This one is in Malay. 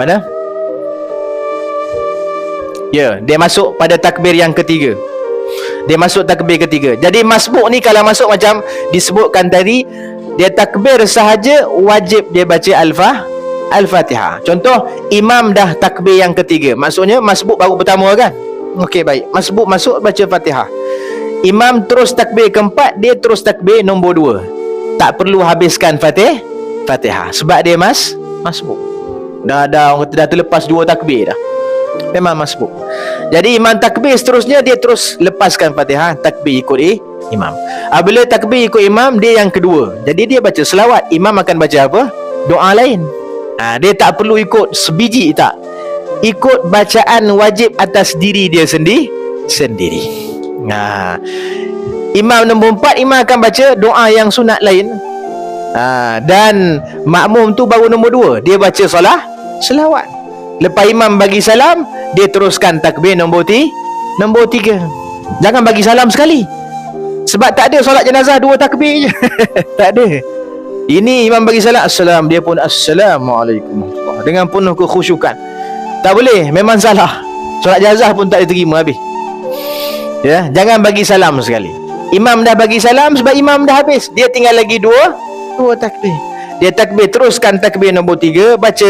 Mana? Ya, dia masuk pada takbir yang ketiga. Dia masuk takbir ketiga. Jadi masbuk ni kalau masuk macam disebutkan tadi, dia takbir sahaja wajib dia baca al-Fah Al-Fatihah. Contoh imam dah takbir yang ketiga. Maksudnya masbuk baru pertama kan? Okey baik. Masbuk masuk baca Fatihah. Imam terus takbir keempat, dia terus takbir nombor dua. Tak perlu habiskan Fatih Fatihah sebab dia mas masbuk. Dah dah orang kata dah terlepas dua takbir dah. Memang masbuk. Jadi imam takbir seterusnya dia terus lepaskan Fatihah, takbir ikut eh, imam. Apabila takbir ikut imam dia yang kedua. Jadi dia baca selawat, imam akan baca apa? Doa lain. Ha, dia tak perlu ikut sebiji tak. Ikut bacaan wajib atas diri dia sendi sendiri. Ha. Imam nombor empat imam akan baca doa yang sunat lain. Ha, dan makmum tu baru nombor dua dia baca salah selawat. Lepas imam bagi salam, dia teruskan takbir nombor ti, nombor tiga. Jangan bagi salam sekali. Sebab tak ada solat jenazah dua takbir je. tak ada. Ini imam bagi salam assalam dia pun assalamualaikum dengan penuh kekhusyukan. Tak boleh, memang salah. Solat jenazah pun tak diterima habis. Ya, jangan bagi salam sekali. Imam dah bagi salam sebab imam dah habis. Dia tinggal lagi dua dua takbir. Dia takbir teruskan takbir nombor tiga baca